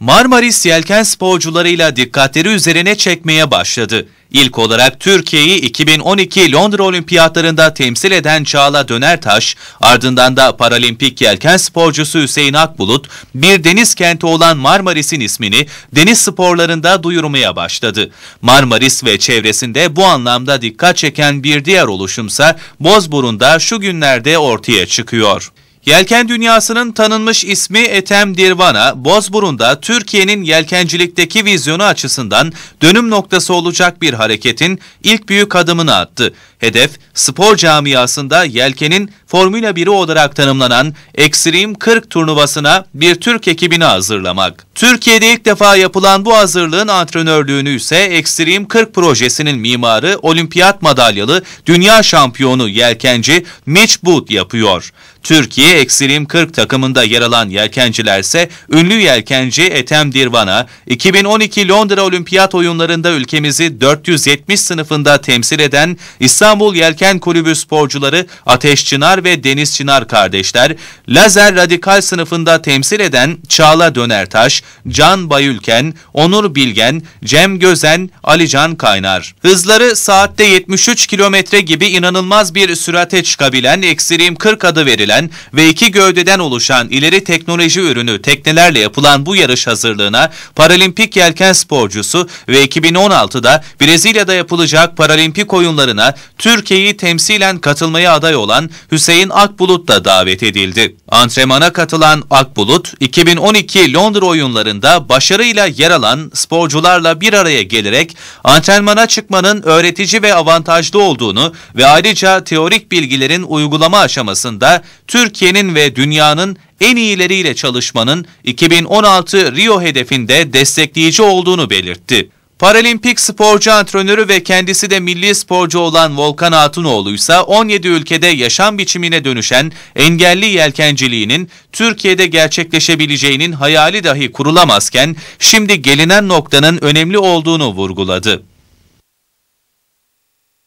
Marmaris yelken sporcularıyla dikkatleri üzerine çekmeye başladı. İlk olarak Türkiye'yi 2012 Londra Olimpiyatlarında temsil eden Çağla Dönertaş, ardından da paralimpik yelken sporcusu Hüseyin Akbulut, bir deniz kenti olan Marmaris'in ismini deniz sporlarında duyurmaya başladı. Marmaris ve çevresinde bu anlamda dikkat çeken bir diğer oluşumsa Bozburun'da şu günlerde ortaya çıkıyor. Yelken dünyasının tanınmış ismi Etem Dirvana, Bozburun'da Türkiye'nin yelkencilikteki vizyonu açısından dönüm noktası olacak bir hareketin ilk büyük adımını attı. Hedef, spor camiasında yelkenin Formula 1'i olarak tanımlanan Extreme 40 turnuvasına bir Türk ekibini hazırlamak. Türkiye'de ilk defa yapılan bu hazırlığın antrenörlüğünü ise Extreme 40 projesinin mimarı, olimpiyat madalyalı dünya şampiyonu yelkenci Mitch Booth yapıyor. Türkiye Extreme 40 takımında yer alan yelkenciler ise ünlü yelkenci Etem Dirvan'a 2012 Londra Olimpiyat oyunlarında ülkemizi 470 sınıfında temsil eden İstanbul Yelken Kulübü sporcuları Ateş Çınar ve Deniz Çınar kardeşler, lazer radikal sınıfında temsil eden Çağla Dönertaş, Can Bayülken, Onur Bilgen, Cem Gözen, Alican Kaynar. Hızları saatte 73 kilometre gibi inanılmaz bir sürate çıkabilen Extreme 40 adı verilen ve iki gövdeden oluşan ileri teknoloji ürünü teknelerle yapılan bu yarış hazırlığına paralimpik yelken sporcusu ve 2016'da Brezilya'da yapılacak paralimpik oyunlarına Türkiye'yi temsilen katılmaya aday olan Hüseyin Akbulut da davet edildi. Antrenmana katılan Akbulut, 2012 Londra oyunlarında başarıyla yer alan sporcularla bir araya gelerek antrenmana çıkmanın öğretici ve avantajlı olduğunu ve ayrıca teorik bilgilerin uygulama aşamasında Türkiye'nin ve dünyanın en iyileriyle çalışmanın 2016 Rio hedefinde destekleyici olduğunu belirtti. Paralimpik sporcu antrenörü ve kendisi de milli sporcu olan Volkan Hatunoğlu ise 17 ülkede yaşam biçimine dönüşen engelli yelkenciliğinin Türkiye'de gerçekleşebileceğinin hayali dahi kurulamazken şimdi gelinen noktanın önemli olduğunu vurguladı.